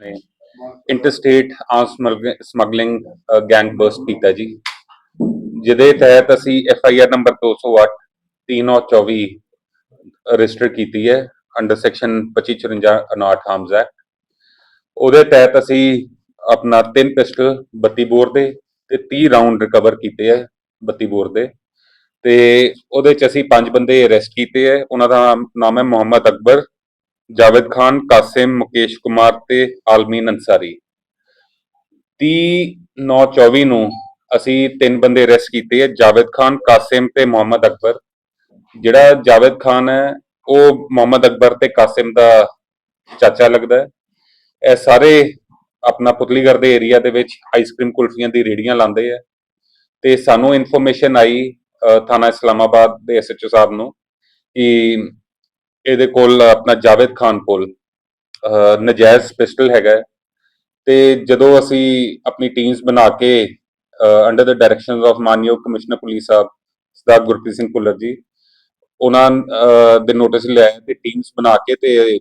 ਨੇ interstate arm smuggling gang bust ਕੀਤਾ ਜੀ। ਜਿਹਦੇ ਤਹਿਤ ਅਸੀਂ F I R number 208 3924 register ਕੀਤੀ ਹੈ ਅੰਡਰ ਸੈਕਸ਼ਨ 2554 ਅਨਾਟ ਆਰਮਸ ਐਕਟ ਉਹਦੇ ਤਹਿਤ ਅਸੀਂ ਆਪਣਾ ਤਿੰਨ ਪਿਸਟਲ 32 ਬੋਰ ਦੇ ਤੇ 30 ਰਾਉਂਡ ਰਿਕਵਰ ਕੀਤੇ ਹੈ 32 ਬੋਰ ਦੇ। ਤੇ ਉਹਦੇ ਚ ਅਸੀਂ ਪੰਜ ਬੰਦੇ ਅਰੈਸਟ ਕੀਤੇ ਹੈ। ਉਹਨਾਂ ਦਾ ਨਾਮ ਹੈ ਮੁਹੰਮਦ ਅਕਬਰ ਜਾਵੇਦ ਖਾਨ ਕਾਸਿਮ ਮੁਕੇਸ਼ ਕੁਮਾਰ ਤੇ ਆਲਮੀਨ ਅੰਸਾਰੀ 30 9 24 ਨੂੰ ਅਸੀਂ ਤਿੰਨ ਬੰਦੇ ਅਰੈਸਟ ਕੀਤੇ ਹੈ ਜਾਵੇਦ ਖਾਨ ਕਾਸਿਮ ਤੇ ਮੁਹੰਮਦ ਅਕਬਰ ਜਿਹੜਾ ਜਾਵੇਦ ਖਾਨ ਹੈ ਉਹ ਮੁਹੰਮਦ ਅਕਬਰ ਤੇ ਕਾਸਿਮ ਦਾ ਚਾਚਾ ਲੱਗਦਾ ਹੈ ਇਹ ਸਾਰੇ ਆਪਣਾ ਪੁਤਲੀਗੜ ਦੇ ਏਰੀਆ ਦੇ ਵਿੱਚ ਆਈਸਕ੍ਰੀਮ ਕੁਲਫੀਆਂ ਦੀ ਰੇੜੀਆਂ ਲਾਉਂਦੇ ਆ ਤੇ ਸਾਨੂੰ ਇਨਫੋਰਮੇਸ਼ਨ ਆਈ ਥਾਣਾ ਇਸਲਾਮਾਬਾਦ ਦੇ ਐਸਐਚਓ ਸਾਹਿਬ ਨੂੰ ਕਿ ਇਹਦੇ ਕੋਲ ਆਪਣਾ ਜਾਵੇਦ ਖਾਨ ਕੋਲ ਅ, ਨਜਾਇਜ਼ ਪਿਸਟਲ ਹੈਗਾ ਤੇ ਜਦੋਂ ਅਸੀਂ ਆਪਣੀ ਟੀਮਸ ਬਣਾ ਕੇ ਅੰਡਰ ਦ ਡਾਇਰੈਕਸ਼ਨਸ ਆਫ ਮਾਨਯੋਗ ਕਮਿਸ਼ਨਰ ਪੁਲਿਸ ਸਾਹਿਬ ਸਰਦਾਰ ਗੁਰਪ੍ਰੀਤ ਸਿੰਘ ਭੁੱਲਰ ਜੀ ਉਹਨਾਂ ਦੇ ਨੋਟਿਸ ਲਿਆ ਤੇ ਟੀਮਸ ਬਣਾ ਕੇ ਤੇ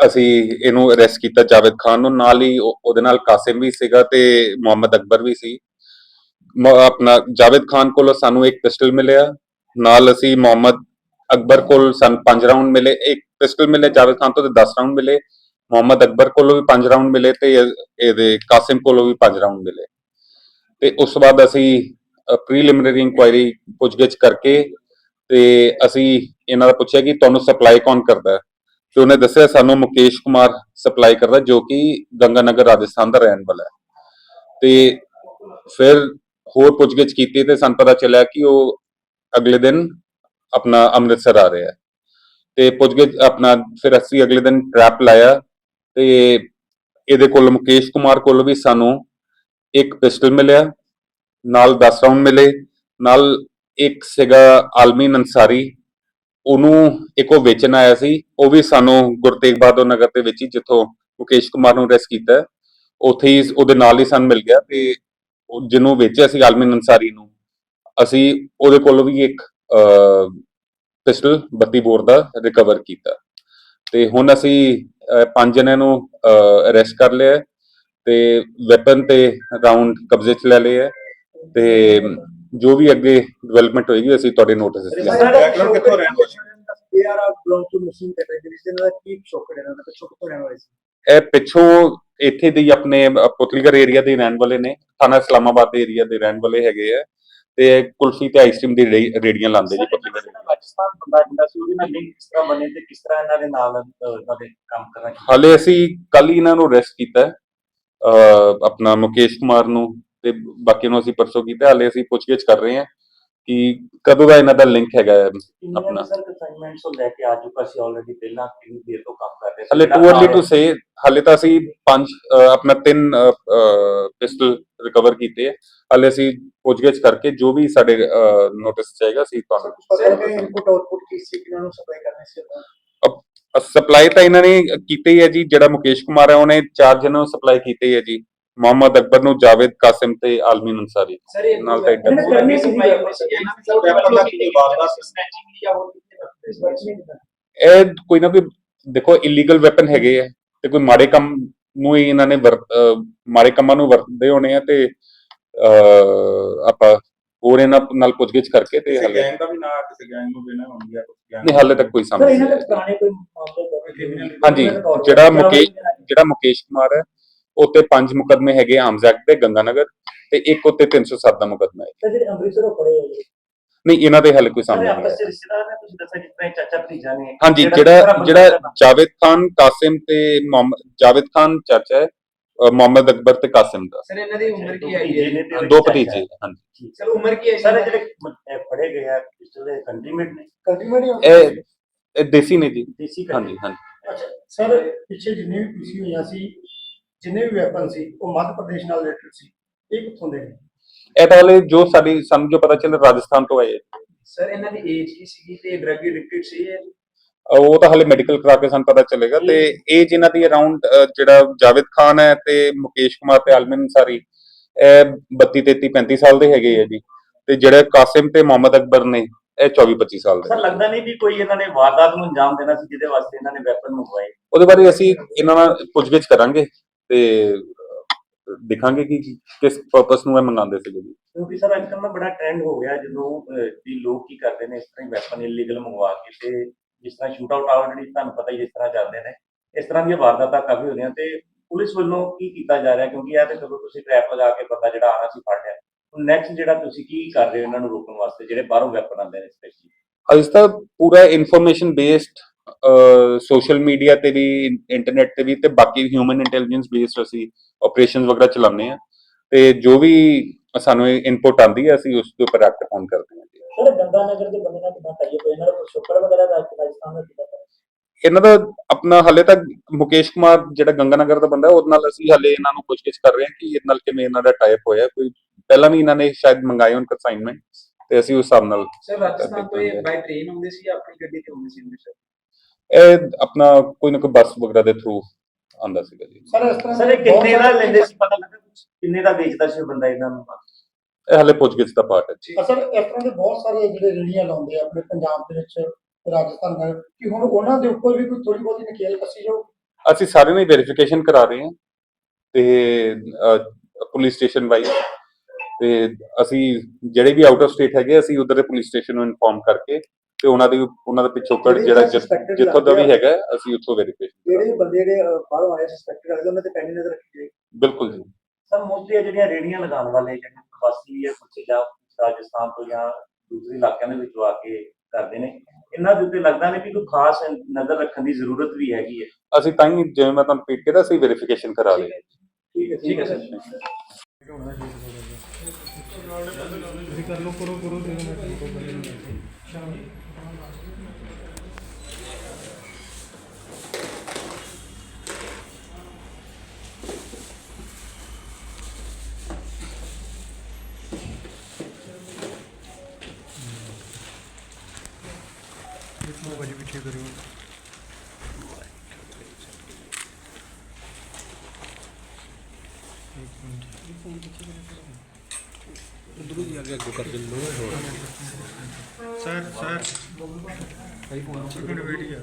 ਅਸੀਂ ਇਹਨੂੰ ਅਰੈਸਟ ਕੀਤਾ ਜਾਵੇਦ ਖਾਨ ਨੂੰ। ਨਾਲ ਹੀ ਉਹਦੇ ਨਾਲ ਕਾਸਿਮ ਵੀ ਸੀਗਾ ਤੇ ਮੁਹੰਮਦ ਅਕਬਰ ਵੀ ਸੀ। ਆਪਣਾ ਜਾਵੇਦ ਖਾਨ ਕੋਲੋਂ ਸਾਨੂੰ ਇੱਕ ਪਿਸਟਲ ਮਿਲਿਆ। ਨਾਲ ਅਸੀਂ ਮੁਹੰਮਦ ਅਕਬਰ ਕੋਲ ਸਾਨੂੰ 5 ਰਾਉਂਡ ਮਿਲੇ, ਇੱਕ ਪਿਸਟਲ ਮਿਲੇ ਜਾਵੇਦ ਖਾਨ ਤੋਂ ਤੇ 10 ਰਾਉਂਡ ਮਿਲੇ। ਮੁਹੰਮਦ ਅਕਬਰ ਕੋਲੋਂ ਵੀ 5 ਰਾਉਂਡ ਮਿਲੇ ਤੇ ਇਹਦੇ ਕਾਸਿਮ ਕੋਲੋਂ ਵੀ 5 ਰਾਉਂਡ ਮਿਲੇ। ਤੇ ਉਸ ਤੋਂ ਬਾਅਦ ਅਸੀਂ ਪ੍ਰੀਲਿਮਿਨਰੀ ਇਨਕੁਆਇਰੀ ਪੁੱਛਗਿੱਛ ਕਰਕੇ ਤੇ ਅਸੀਂ ਇਹਨਾਂ ਦਾ ਪੁੱਛਿਆ ਕਿ ਤੁਹਾਨੂੰ ਸਪਲਾਈ ਕੌਣ ਕਰਦਾ? ਤੇ ਉਹਨੇ ਦੱਸਿਆ ਸਾਨੂੰ ਮੁਕੇਸ਼ ਕੁਮਾਰ ਸਪਲਾਈ ਕਰਦਾ, ਜੋ ਕਿ ਗੰਗਾਨਗਰ ਰਾਜਸਥਾਨ ਦਾ ਰਹਿਣ ਵਾਲਾ ਹੈ। ਤੇ ਫਿਰ ਹੋਰ ਪੁੱਛਗਿੱਛ ਕੀਤੀ ਤੇ ਸਾਨੂੰ ਪਤਾ ਚੱਲਿਆ ਕਿ ਉਹ ਅਗਲੇ ਦਿਨ ਆਪਣਾ ਅੰਮ੍ਰਿਤਸਰ ਆ ਰਿਹਾ ਹੈ। ਤੇ ਪੁੱਛਗਿੱਛ ਆਪਣਾ ਫਿਰ ਅਸੀਂ ਅਗਲੇ ਦਿਨ ਟਰੈਪ ਲਾਇਆ ਤੇ ਇਹਦੇ ਕੋਲ ਮੁਕੇਸ਼ ਕੁਮਾਰ ਕੋਲ ਵੀ ਸਾਨੂੰ ਇੱਕ ਪਿਸਟਲ ਮਿਲਿਆ, ਨਾਲ 10 ਰਾਉਂਡ ਮਿਲੇ, ਨਾਲ ਇੱਕ ਸੀਗਾ ਆਲਮੀਨ ਅੰਸਾਰੀ ਉਹਨੂੰ ਇੱਕ ਉਹ ਵੇਚਣ ਆਇਆ ਸੀ, ਉਹ ਵੀ ਸਾਨੂੰ ਗੁਰੂ ਤੇਗ ਬਹਾਦਰ ਨਗਰ ਦੇ ਵਿੱਚ ਹੀ ਜਿੱਥੋਂ ਮੁਕੇਸ਼ ਕੁਮਾਰ ਨੂੰ ਅਰੈਸਟ ਕੀਤਾ, ਉੱਥੇ ਹੀ ਉਹਦੇ ਨਾਲ ਹੀ ਸਾਨੂੰ ਮਿਲ ਗਿਆ ਤੇ ਜਿਹਨੂੰ ਵੇਚਿਆ ਸੀ ਆਲਮੀਨ ਅੰਸਾਰੀ ਨੂੰ, ਅਸੀਂ ਉਹਦੇ ਕੋਲ ਵੀ ਇੱਕ ਪਿਸਟਲ 32 ਬੋਰ ਦਾ ਰਿਕਵਰ ਕੀਤਾ। ਤੇ ਹੁਣ ਅਸੀਂ ਪੰਜ ਜਣਿਆਂ ਨੂੰ ਅਰੈਸਟ ਕਰ ਲਿਆ ਤੇ ਵੈਪਨ ਤੇ ਰਾਉਂਡ ਕਬਜ਼ੇ 'ਚ ਲੈ ਲਏ ਹੈ ਤੇ ਜੋ ਵੀ ਅੱਗੇ ਡਿਵੈਲਪਮੈਂਟ ਹੋਏਗੀ ਅਸੀਂ ਤੁਹਾਡੇ ਨੋਟਿਸ ਵਿੱਚ ਲਿਆਵਾਂਗੇ। ਬੈਕਗ੍ਰਾਉਂਡ ਕਿੱਥੋਂ ਰਹਿਣ ਵਾਲੇ ਦੇ are belong to Muslim categories ਦੇ ਨਾਲ ਕੀ ਸ਼ੌਕ ਇਹਨਾਂ ਦਾ ਪਿੱਛੋਂ ਕਿੱਥੋਂ ਰਹਿਣ ਵਾਲੇ ਸੀ? ਇਹ ਪਿੱਛੋਂ ਇੱਥੇ ਦੀ ਆਪਣੇ ਅ, ਪੁਤਲੀਗੜ ਏਰੀਆ ਦੇ ਰਹਿਣ ਵਾਲੇ ਨੇ। ਥਾਣਾ ਇਸਲਾਮਾਬਾਦ ਦੇ ਏਰੀਆ ਦੇ ਰਹਿਣ ਵਾਲੇ ਹੈਗੇ ਆ। ਤੇ ਕੁਲਫੀ ਤੇ ਆਈਸਕ੍ਰੀਮ ਦੀ ਰੇੜੀ- ਰੇੜੀਆਂ ਲਾਉਂਦੇ ਜੀ ਪੁਤਲੀਗੜ ਪਾਕਿਸਤਾਨ ਬੰਦਾ ਜਿਹੜਾ ਸੀ ਉਹਦੇ ਨਾਲ ਲਿੰਕ ਕਿਸ ਤਰ੍ਹਾਂ ਬਣੇ ਤੇ ਕਿਸ ਤਰ੍ਹਾਂ ਇਹਨਾਂ ਦੇ ਨਾਲ ਅਹ, ਇਹਨਾਂ ਦੇ ਕੰਮ ਕਰਨਾ ਹਾਲੇ ਅਸੀਂ ਕੱਲ ਹੀ ਇਹਨਾਂ ਨੂੰ ਅਰੈਸਟ ਕੀਤਾ ਹੈ, ਅ, ਆਪਣਾ ਮੁਕੇਸ਼ ਕੁਮਾਰ ਨੂੰ ਤੇ ਬਾਕੀ ਨੂੰ ਅਸੀਂ ਪਰਸੋਂ ਕੀਤਾ ਹਾਲੇ ਅਸੀਂ ਪੁੱਛਗਿੱਛ ਕਰ ਰਹੇ ਹਾਂ। ਕਿ ਕਦੋਂ ਦਾ ਇਹਨਾਂ ਦਾ ਲਿੰਕ ਹੈਗਾ ਹੈ। ਆਪਣਾ। ਸਰ ਅਸਾਈਨਮੈਂਟਸ ਤੋਂ ਲੈ ਕੇ ਆ ਚੁੱਕਾ ਸੀ ਆਲਰੇਡੀ ਪਹਿਲਾਂ ਕਿੰਨੀ ਦੇਰ ਤੋਂ ਕੰਮ ਕਰ ਰਹੇ ਸੀ ਹਾਲੇ ਟੂ ਅਰਲੀ ਟੂ ਸੇ ਹਾਲੇ ਤਾਂ ਅਸੀਂ ਪੰਜ ਆਪਣਾ ਤਿੰਨ ਪਿਸਟਲ ਰਿਕਵਰ ਕੀਤੇ ਹੈ ਹਾਲੇ ਅਸੀਂ ਪੁੱਛਗਿੱਛ ਕਰਕੇ ਜੋ ਵੀ ਸਾਡੇ ਨੋਟਿਸ ਚਾਹੀਦਾ ਅਸੀਂ ਤੁਹਾਨੂੰ ਸਰ ਇਨਪੁਟ ਆਉਟਪੁਟ ਕੀ ਸੀ ਕਿਨਾਂ ਨੂੰ ਸਪਲਾਈ ਕਰਨੀ ਸੀ ਸਪਲਾਈ ਤਾਂ ਇਹਨਾਂ ਨੇ ਕੀਤੀ ਹੈ ਜੀ ਜਿਹੜਾ ਮੁਕੇਸ਼ ਕੁਮਾਰ ਹੈ ਉਹਨੇ ਚਾਰ ਜਣਾਂ ਨੂੰ ਸਪਲਾਈ ਕੀਤੀ ਹੈ ਜੀ ਮੁਹੰਮਦ ਅਕਬਰ ਨੂੰ ਜਾਵੇਦ ਕਾਸਿਮ ਤੇ ਆਲਮੀਨ ਅੰਸਾਰੀ ਨਾਲ ਤਾਂ ਕੀਤਾ ਇਹ ਕੋਈ ਨਾ ਕੋਈ ਦੇਖੋ ਇਲੀਗਲ ਵੈਪਨ ਹੈਗੇ ਆ ਤੇ ਕੋਈ ਮਾੜੇ ਕੰਮ ਨੂੰ ਹੀ ਇਹਨਾਂ ਨੇ ਮਾੜੇ ਕੰਮਾਂ ਨੂੰ ਵਰਤਦੇ ਹੋਣੇ ਆ ਤੇ ਆਪਾਂ ਹੋਰ ਇਹਨਾਂ ਨਾਲ ਪੁੱਛਗਿੱਛ ਕਰਕੇ ਤੇ ਹਾਲੇ ਗੈਂਗ ਦਾ ਵੀ ਨਾ ਕਿਸੇ ਗੈਂਗ ਨੂੰ ਨਾ ਹੋਣ ਗਿਆ ਕੁਝ ਗੈਂਗ ਨਹੀਂ ਹਾਲੇ ਤੱਕ ਕੋਈ ਇਹਨਾਂ ਨਹੀਂ ਹਾਂਜੀ, ਜਿਹੜਾ ਮੁਕੇਸ਼ ਜਿਹੜਾ ਮੁਕੇਸ਼ ਕੁਮਾਰ ਹੈ ਉੱਤੇ ਪੰਜ ਮੁਕਦਮੇ ਹੈਗੇ ਆਰਮਸ ਐਕਟ ਦੇ ਗੰਗਾਨਗਰ ਤੇ ਇੱਕ ਉੱਤੇ 307 ਦਾ ਮੁਕਦਮਾ ਹੈ। ਸਰ ਜਿਹੜੇ ਅੰਮ੍ਰਿਤਸਰੋਂ ਪੜੇ ਹੋਏ ਨਹੀਂ ਇਹਨਾਂ ਦੇ ਹਾਲੇ ਕੋਈ ਸਾਹਮਣੇ ਨਹੀਂ ਆਪਸ ਆਇਆ ਵਿੱਚ ਰਿਸ਼ਤੇਦਾਰ ਨੇ ਤੁਸੀਂ ਦੱਸਿਆ ਜਿਸ ਤਰ੍ਹਾਂ ਇਹ ਚਾਚਾ ਭਤੀਜਾ ਨੇ। ਹਾਂਜੀ ਜਿਹੜਾ ਜਿਹੜਾ ਜਾਵੇਦ ਖਾਨ ਕਾਸਿਮ ਤੇ ਮੁਹੰਮਦ ਜਾਵੇਦ ਖਾਨ ਚਾਚਾ ਹੈ ਮੁਹੰਮਦ ਅਕਬਰ ਤੇ ਕਾਸਿਮ ਦਾ। ਸਰ ਇਹਨਾਂ ਦੀ ਉਮਰ ਕੀ ਹੈ? ਭਤੀਜੇ ਨੇ ਤੇ ਦੋ ਭਤੀਜੇ ਹਾਂਜੀ। ਸਰ ਉਮਰ ਕੀ ਹੈ ਸਾਰੇ ਜਿਹੜੇ ਫੜੇ ਗਏ ਆ ਪਿਸਟਲ ਦੇ ਕੰਟਰੀਮੈਂਟ ਨੇ? ਕੰਟਰੀਮੈਂਟ ਇਹ ਇਹ ਦੇਸੀ ਨੇ ਜੀ। ਦੇਸੀ ਹਾਂਜੀ ਹਾਂਜੀ। ਅੱਛਾ ਸਰ ਪਿੱਛੇ ਜਿੰਨੇ ਵੀ ਪੀਸੀ ਹੋਈਆਂ ਸੀ ਜਿੰਨੇ ਵੀ ਵੈਪਨ ਸੀ ਉਹ ਮੱਧ ਪ੍ਰਦੇਸ਼ ਨਾਲ ਰਿਲੇਟਡ ਸੀ। ਇਹ ਕਿੱਥੋਂ ਦੇ ਨੇ? ਇਹ ਤਾਂ ਹਾਲੇ ਜੋ ਸਾਡੀ ਸਾਨੂੰ ਜੋ ਪਤਾ ਚੱਲ ਰਾਜਸਥਾਨ ਤੋਂ ਆਏ। ਸਰ ਇਹਨਾਂ ਦੀ ਏਜ ਕੀ ਸੀਗੀ ਤੇ ਡਰਗ ਐਡਿਕਟਡ ਸੀ ਇਹ? ਉਹ ਤਾਂ ਹਾਲੇ ਮੈਡੀਕਲ ਕਰਾ ਕੇ ਸਾਨੂੰ ਪਤਾ ਚੱਲੇਗਾ। ਤੇ ਏਜ ਇਹਨਾਂ ਦੀ ਅਰਾਊਂਡ ਜਿਹੜਾ ਜਾਵੇਦ ਖਾਨ ਹੈ ਤੇ ਮੁਕੇਸ਼ ਕੁਮਾਰ ਤੇ ਆਲਮਨ ਅੰਸਾਰੀ ਇਹ 32 33 35 ਸਾਲ ਦੇ ਹੈਗੇ ਆ ਜੀ। ਤੇ ਜਿਹੜੇ ਕਾਸਿਮ ਤੇ ਮੁਹੰਮਦ ਅਕਬਰ ਨੇ ਇਹ 24 25 ਸਾਲ ਦੇ। ਸਰ ਲੱਗਦਾ ਨਹੀਂ ਵੀ ਕੋਈ ਇਹਨਾਂ ਨੇ ਵਾਰਦਾਤ ਨੂੰ ਅੰਜਾਮ ਦੇਣਾ ਸੀ ਜਿਹਦੇ ਵਾਸਤੇ ਇਹਨਾਂ ਨੇ ਵੈਪਨ ਮੰਗਵਾਏ? ਉਹਦੇ ਬਾਰੇ ਅਸੀਂ ਇਹਨਾਂ ਨਾਲ ਪੁੱਛਗਿੱਛ ਕਰਾਂਗੇ। ਤੇ ਦੇਖਾਂਗੇ ਕਿ ਕਿਸ ਪਰਪਸ ਨੂੰ ਇਹ ਮੰਗਾਉਂਦੇ ਸੀਗੇ ਜੀ। ਕਿਉਂਕਿ ਸਰ ਅੱਜ ਕੱਲ੍ਹ ਨਾ ਬੜਾ ਟ੍ਰੈਂਡ ਹੋ ਗਿਆ ਜਦੋਂ ਵੀ ਲੋਕ ਕੀ ਕਰਦੇ ਨੇ ਇਸ ਤਰ੍ਹਾਂ ਹੀ ਵੈਪਨ ਇਲੀਗਲ ਮੰਗਵਾ ਕੇ ਤੇ ਜਿਸ ਤਰ੍ਹਾਂ ਸ਼ੂਟ ਆਊਟ ਆਲਰੇਡੀ ਤੁਹਾਨੂੰ ਪਤਾ ਹੀ ਜਿਸ ਤਰ੍ਹਾਂ ਚੱਲਦੇ ਨੇ ਇਸ ਤਰ੍ਹਾਂ ਦੀਆਂ ਵਾਰਦਾਤਾਂ ਕਾਫੀ ਹੋ ਰਹੀਆਂ ਤੇ ਪੁਲਿਸ ਵੱਲੋਂ ਕੀ ਕੀਤਾ ਜਾ ਰਿਹਾ ਕਿਉਂਕਿ ਇਹ ਤੇ ਚਲੋ ਤੁਸੀਂ ਟ੍ਰੈਪ ਲਗਾ ਕੇ ਬੰਦਾ ਜਿਹੜਾ ਆਣਾ ਸੀ ਫੜ ਲਿਆ ਹੁਣ ਨੈਕਸਟ ਜਿਹੜਾ ਤੁਸੀਂ ਕੀ ਕਰ ਰਹੇ ਹੋ ਇਹਨਾਂ ਨੂੰ ਰੋਕਣ ਵਾਸਤੇ ਜਿਹੜੇ ਬਾਹਰੋਂ ਵੈਪਨ ਆਉਂਦੇ ਨੇ ਸਪੈਸ਼ਲੀ ਤਾਂ ਪੂਰਾ ਇਨਫੋਰਮੇਸ਼ਨ ਬੇਸਡ ਸੋਸ਼ਲ ਮੀਡੀਆ ਤੇ ਵੀ ਇੰਟਰਨੈਟ ਤੇ ਵੀ ਤੇ ਬਾਕੀ ਹਿਊਮਨ ਇੰਟੈਲੀਜੈਂਸ ਬੇਸਡ ਅਸੀਂ ਆਪਰੇਸ਼ਨਸ ਵਗੈਰਾ ਚਲਾਉਂਦੇ ਆ ਤੇ ਜੋ ਵੀ ਸਾਨੂੰ ਇਨਪੁਟ ਆਂਦੀ ਹੈ ਅਸੀਂ ਉਸ ਦੇ ਉੱਪਰ ਐਕਟ ਔਨ ਕਰਦੇ ਹਾਂ। ਜੀ। ਸਰ ਗੰਗਾ ਨਗਰ ਦੇ ਬੰਦੇ ਨਾਲ ਕਿਦਾਂ ਕਰੀਏ ਕੋਈ ਇਹਨਾਂ ਦਾ ਸ਼ੁਕਰ ਵਗੈਰਾ ਦਾ ਰਾਜਸਥਾਨ ਦਾ ਕਿਦਾਂ ਇਹਨਾਂ ਦਾ ਆਪਣਾ ਹਲੇ ਤੱਕ ਮੁਕੇਸ਼ ਕੁਮਾਰ ਜਿਹੜਾ ਗੰਗਾਨਗਰ ਦਾ ਬੰਦਾ ਹੈ, ਉਹਦੇ ਨਾਲ ਅਸੀਂ ਹਲੇ ਇਹਨਾਂ ਨੂੰ ਪੁੱਛਗਿੱਛ ਕਰ ਰਹੇ ਹਾਂ ਕਿ ਇਹਦੇ ਨਾਲ ਕਿਵੇਂ ਇਹਨਾਂ ਦਾ ਟਾਈਪ ਹੋਇਆ। ਕੋਈ ਪਹਿਲਾਂ ਵੀ ਇਹਨਾਂ ਨੇ ਸ਼ਾਇਦ ਮੰਗਾਏ ਹੋਣ ਕਨਸਾਈਨਮੈਂਟ ਤੇ ਅਸੀਂ ਉਸ ਹਿਸਾਬ ਨਾਲ ਸਰ ਰਾਜਸਥਾਨ ਤੋਂ ਇਹ ਬਾਈ ਟ੍ਰੇਨ ਆਉਂਦੇ ਸੀ ਆਪਣੀ ਗੱਡੀ ਤੇ ਆਉਂਦੇ ਸੀ? ਅੰਮ੍ਰਿਤਸਰ ਇਹ ਆਪਣਾ ਕੋਈ ਨਾ ਕੋਈ ਬੱਸ ਵਗੈਰਾ ਦੇ ਥਰੂ ਆਂਦਾ ਸੀਗਾ ਜੀ। ਸਰ ਇਸ ਤਰ੍ਹਾਂ ਸਰ ਇਹ ਕਿੰਨੇ ਦਾ ਸਾਰੇ- ਲੈਂਦੇ ਸੀ ਪਤਾ ਲੱਗਾ? ਕੁਛ? ਕਿੰਨੇ ਦਾ ਵੇਚਦਾ ਸੀ ਉਹ ਬੰਦਾ ਇਹਨਾਂ ਨੂੰ? ਇਹ ਹਲੇ ਪੁੱਛਗਿੱਛ ਦਾ ਪਾਰਟ ਹੈ ਜੀ। ਅਸਲ ਇਸ ਤਰ੍ਹਾਂ ਦੇ ਬਹੁਤ ਸਾਰੇ ਜਿਹੜੇ ਰੇੜੀਆਂ ਲਾਉਂਦੇ ਆ ਆਪਣੇ ਪੰਜਾਬ ਦੇ ਵਿੱਚ ਰਾਜਸਥਾਨ ਦਾ ਕਿ ਹੁਣ ਉਹਨਾਂ ਦੇ ਉੱਪਰ ਵੀ ਕੋਈ ਥੋੜੀ ਬਹੁਤੀ ਨਕੇਲ ਕੱਸੀ ਜਾਓ ਅਸੀਂ ਸਾਰਿਆਂ ਦੀ ਵੈਰੀਫਿਕੇਸ਼ਨ ਕਰਾ ਰਹੇ ਹਾਂ ਤੇ ਪੁਲਿਸ ਸਟੇਸ਼ਨ ਵਾਈਜ਼ ਤੇ ਅਸੀਂ ਜਿਹੜੇ ਵੀ ਆਊਟ ਆਫ ਸਟੇਟ ਹੈਗੇ ਅਸੀਂ ਉਧਰ ਦੇ ਪੁਲਿਸ ਸਟੇਸ਼ਨ ਨੂੰ ਇਨਫੋਰਮ ਕਰਕੇ ਤੇ ਉਹਨਾਂ ਦੀ ਉਹਨਾਂ ਦਾ ਪਿਛੋਕੜ ਜਿਹੜੇ ਜਿ- ਜਿੱਥੋਂ ਦਾ ਵੀ। ਹੈਗਾ ਅਸੀਂ ਉੱਥੋਂ ਵੈਰੀਫਿਕੇਸ਼ਨ ਜਿਹੜੇ ਬੰਦੇ ਜਿਹੜੇ ਬਾਹਰੋਂ ਆਏ ਸਸਪੈਕਟਡ ਲੱਗਦੇ ਉਹਨਾਂ ਤੇ ਪੈਣੀ ਨਜ਼ਰ ਰੱਖੀ ਜਾਏ ਬਿਲਕੁਲ ਜੀ। ਸਰ ਮੋਸਟਲੀ ਜਿਹੜੀਆਂ ਰੇੜੀਆਂ ਲਗਾਉਣ ਵਾਲੇ ਜਿਹੜੇ ਪ੍ਰਵਾਸੀ ਹੈ ਕੁਝ ਜਾਂ ਰਾਜਸਥਾਨ ਤੋਂ ਜਾਂ ਦੂਸਰੇ ਇਲਾਕਿਆਂ ਦੇ ਵਿੱਚ ਆ ਕੇ ਕਰਦੇ ਨੇ ਇਹਨਾਂ ਦੇ ਉੱਤੇ ਲੱਗਦਾ ਨਹੀਂ ਕਿ ਕੋਈ ਖਾਸ ਨਜ਼ਰ ਰੱਖਣ ਦੀ ਜ਼ਰੂਰਤ ਵੀ ਹੈਗੀ ਹੈ। ਅਸੀਂ ਤਾਂ ਹੀ ਜਿਵੇਂ ਮੈਂ ਤੁਹਾਨੂੰ ਰਿਪੀਟ ਕੀਤਾ ਅਸੀਂ ਵੈਰੀਫਿਕੇਸ਼ਨ ਕਰਾ ਰਹੇ ਹਾਂ। ਠੀਕ ਹੈ ਭਾਜੀ ਪਿੱਛੇ ਕਰਿਓ ਇੱਕ ਮਿੰਟ ਇਹ ਫੋਨ ਪਿੱਛੇ ਕਰਿਓ ਹੈ sir sir. Sir second video.